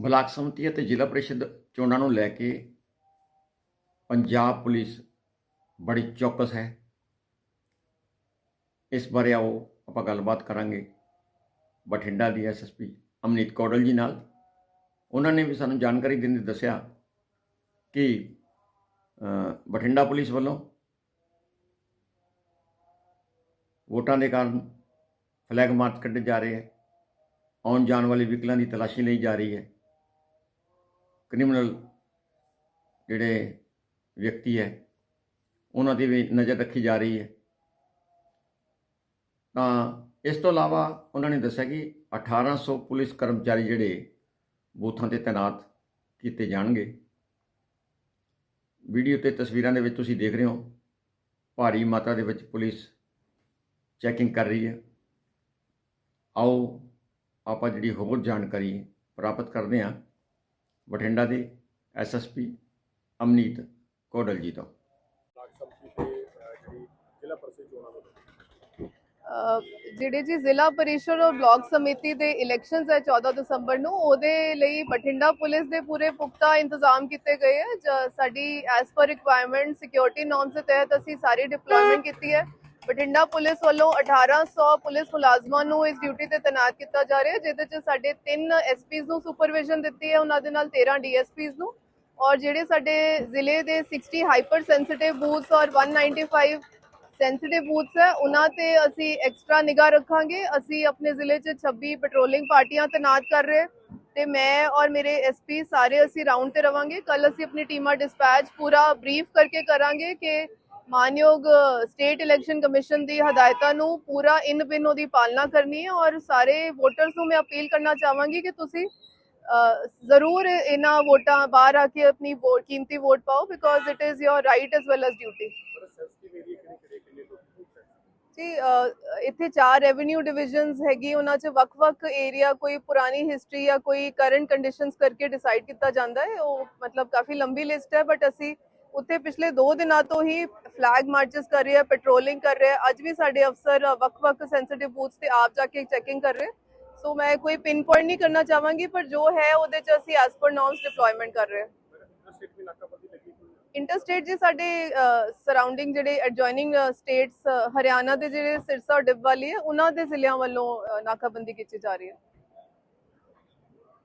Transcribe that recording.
Block ਸਮਿਤੀ ਅਤੇ ਜ਼ਿਲ੍ਹਾ ਪ੍ਰੀਸ਼ਦ ਚੋਣਾਂ ਨੂੰ ਲੈ ਕੇ ਪੰਜਾਬ ਪੁਲਿਸ ਬੜੀ ਚੌਕਸ ਹੈ। ਇਸ ਬਾਰੇ ਆਓ, ਆਪਾਂ ਗੱਲਬਾਤ ਕਰਾਂਗੇ ਬਠਿੰਡਾ ਦੀ ਐਸਐਸਪੀ ਅਮਨੀਤ ਕੌਡਲ ਜੀ ਨਾਲ। ਉਹਨਾਂ ਨੇ ਵੀ ਸਾਨੂੰ ਜਾਣਕਾਰੀ ਦਿੰਦੇ ਦੱਸਿਆ ਕਿ ਬਠਿੰਡਾ ਪੁਲਿਸ ਵੱਲੋਂ ਵੋਟਾਂ ਦੇ ਕਾਰਨ ਫਲੈਗ ਮਾਰਚ ਕੱਢੇ ਜਾ ਰਹੇ ਹੈ। ਆਉਣ ਜਾਣ ਵਾਲੇ ਵਹੀਕਲਾਂ ਦੀ ਤਲਾਸ਼ੀ ਲਈ ਜਾ ਰਹੀ ਹੈ। ਕ੍ਰਿਮੀਨਲ ਜਿਹੜੇ ਵਿਅਕਤੀ ਹੈ, ਉਹਨਾਂ ਦੀ ਵੀ ਨਜ਼ਰ ਰੱਖੀ ਜਾ ਰਹੀ ਹੈ। ਤਾਂ ਇਸ ਤੋਂ ਇਲਾਵਾ ਉਹਨਾਂ ਨੇ ਦੱਸਿਆ ਕਿ 1800 ਪੁਲਿਸ ਕਰਮਚਾਰੀ ਜਿਹੜੇ ਬੂਥਾਂ ਤੇ ਤਾਇਨਾਤ ਕੀਤੇ ਜਾਣਗੇ। ਵੀਡੀਓ ਤੇ ਤਸਵੀਰਾਂ ਦੇ ਵਿੱਚ ਤੁਸੀਂ ਦੇਖ ਰਹੇ ਹੋ, ਭਾਰੀ ਮਾਤਰਾ ਦੇ ਵਿੱਚ ਪੁਲਿਸ ਚੈਕਿੰਗ ਕਰ ਰਹੀ ਹੈ। ਆਓ ਆਪਾਂ ਜਿਹੜੀ ਹੋਰ ਜਾਣਕਾਰੀ ਪ੍ਰਾਪਤ ਕਰਦੇ ਹਾਂ। ਬਠਿੰਡਾ ਦੇ ਐਸਐਸਪੀ ਅਮਨੀਤ ਕੋਡਲ ਜੀ ਤੋਂ ਬਲਾਕ ਸੰਮਤੀ ਤੇ ਅਹ, ਜਿਹੜੀ ਜ਼ਿਲ੍ਹਾ ਪਰਿਸ਼ਦ ਚੋਣਾਂ ਨੂੰ ਅਹ ਜਿਹੜੇ ਜੀ ਜ਼ਿਲ੍ਹਾ ਪਰਿਸ਼ਦ ਔਰ ਬਲਾਕ ਸਮਿਤੀ ਦੇ ਇਲੈਕਸ਼ਨਸ ਹੈ 14 ਦਸੰਬਰ ਨੂੰ ਉਹਦੇ ਲਈ ਬਠਿੰਡਾ ਪੁਲਿਸ ਦੇ ਪੂਰੇ ਪੁਖਤਾ ਇੰਤਜ਼ਾਮ ਕੀਤੇ ਗਏ ਹੈ। ਸਾਡੀ as per requirement security norms ਦੇ ਤਹਿਤ ਅਸੀਂ ਸਾਰੀ ਡਿਪਲੋਇਮੈਂਟ ਕੀਤੀ ਹੈ। ਬਠਿੰਡਾ ਪੁਲਿਸ ਵੱਲੋਂ 1800 ਪੁਲਿਸ ਮੁਲਾਜ਼ਮਾਂ ਨੂੰ ਇਸ ਡਿਊਟੀ ਤੇ ਤਾਇਨਾਤ ਕੀਤਾ ਜਾ ਰਿਹਾ ਹੈ ਜਿਹਦੇ ਚ ਸਾਡੇ 3 ਐਸਪੀਜ਼ ਨੂੰ ਸੁਪਰਵਿਜ਼ਨ ਦਿੱਤੀ ਹੈ, ਉਹਨਾਂ ਦੇ ਨਾਲ 13 ਡੀਐਸਪੀਜ਼ ਨੂੰ ਔਰ ਜਿਹੜੇ ਸਾਡੇ ਜ਼ਿਲ੍ਹੇ ਦੇ 60 ਹਾਈਪਰ ਸੈਂਸਿਟਿਵ ਬੂਥਸ ਔਰ 195 ਸੈਂਸਿਟਿਵ ਬੂਥਸ ਹੈ, ਉਹਨਾਂ ਤੇ ਅਸੀਂ ਐਕਸਟਰਾ ਨਿਗਾਹ ਰੱਖਾਂਗੇ। ਅਸੀਂ ਆਪਣੇ ਜ਼ਿਲ੍ਹੇ 'ਚ 26 ਪੈਟਰੋਲਿੰਗ ਪਾਰਟੀਆਂ ਤੈਨਾਤ ਕਰ ਰਹੇ ਹਾਂ ਤੇ ਮੈਂ ਔਰ ਮੇਰੇ ਐਸਪੀ ਸਾਰੇ ਅਸੀਂ ਰਾਉਂਡ ਤੇ ਰਵਾਂਗੇ। ਕੱਲ ਅਸੀਂ ਆਪਣੀ ਟੀਮਾਂ ਡਿਸਪੈਚ ਪੂਰਾ ਬਰੀਫ ਕਰਕੇ ਕਰਾਂਗੇ ਕਿ ਮਾਨਯੋਗ ਸਟੇਟ ਇਲੈਕਸ਼ਨ ਕਮਿਸ਼ਨ ਦੀ ਹਦਾਇਤਾਂ ਨੂੰ ਪੂਰਾ ਇਨ ਬਿਨ ਉਹਦੀ ਪਾਲਣਾ ਕਰਨੀ ਹੈ ਔਰ ਸਾਰੇ ਵੋਟਰਸ ਨੂੰ ਮੈਂ ਅਪੀਲ ਕਰਨਾ ਚਾਹਾਂਗੀ ਕਿ ਤੁਸੀਂ ਜ਼ਰੂਰ ਇਹਨਾਂ ਵੋਟਾਂ ਬਾਹਰ ਆ ਕੇ ਆਪਣੀ ਵੋਟ ਕੀਮਤੀ ਵੋਟ ਪਾਓ because it is your right as well as duty ਜੀ ਇੱਥੇ ਚਾਰ ਰੈਵਨਿਊ ਡਿਵੀਜ਼ਨਸ ਹੈਗੀ, ਉਹਨਾਂ 'ਚ ਵੱਖ-ਵੱਖ ਏਰੀਆ ਕੋਈ ਪੁਰਾਣੀ ਹਿਸਟਰੀ ਜਾਂ ਕੋਈ ਕਰੰਟ ਕੰਡੀਸ਼ਨਸ ਕਰਕੇ ਡਿਸਾਈਡ ਕੀਤਾ ਜਾਂਦਾ ਹੈ। ਉਹ ਮਤਲਬ ਕਾਫੀ ਲੰਬੀ ਲਿਸਟ ਹੈ ਬਟ ਅਸੀਂ ਉੱਥੇ ਪਿਛਲੇ 2 ਦਿਨਾਂ ਤੋਂ ਹੀ ਫਲੈਗ ਮਾਰਚਸ ਕਰ ਰਹੇ ਆ ਪੈਟਰੋਲਿੰਗ ਕਰ ਰਹੇ ਆ। ਅੱਜ ਵੀ ਸਾਡੇ ਅਫਸਰ ਵੱਖ-ਵੱਖ ਸੈਂਸਿਟਿਵ ਬੂਥਸ ਤੇ ਆਪ ਜਾ ਕੇ ਚੈਕਿੰਗ ਕਰ ਰਹੇ ਸੋ ਮੈਂ ਕੋਈ ਪਿਨ ਪੁਆਇੰਟ ਨਹੀਂ ਕਰਨਾ ਚਾਹਾਂਗੀ, ਪਰ ਜੋ ਹੈ ਉਹਦੇ 'ਚ ਅਸੀਂ ਐਸ ਪਰ ਨਾਰਮਸ ਡਿਪਲੋਇਮੈਂਟ ਕਰ ਰਹੇ ਇੰਟਰਸਟੇਟ ਜੀ ਸਾਡੇ ਸਰਾਊਂਡਿੰਗ ਜਿਹੜੇ ਐਡਜੋਇਨਿੰਗ ਸਟੇਟਸ ਹਰਿਆਣਾ ਦੇ ਜਿਹੜੇ ਸਿਰਸਾ ਔਰ ਡਿੱਬ ਵਾਲੀ ਹੈ, ਉਹਨਾਂ ਦੇ ਜ਼ਿਲ੍ਹਿਆਂ ਵੱਲੋਂ ਨਾਕਾਬੰਦੀ ਕੀਤੀ ਜਾ ਰਹੀ ਹੈ।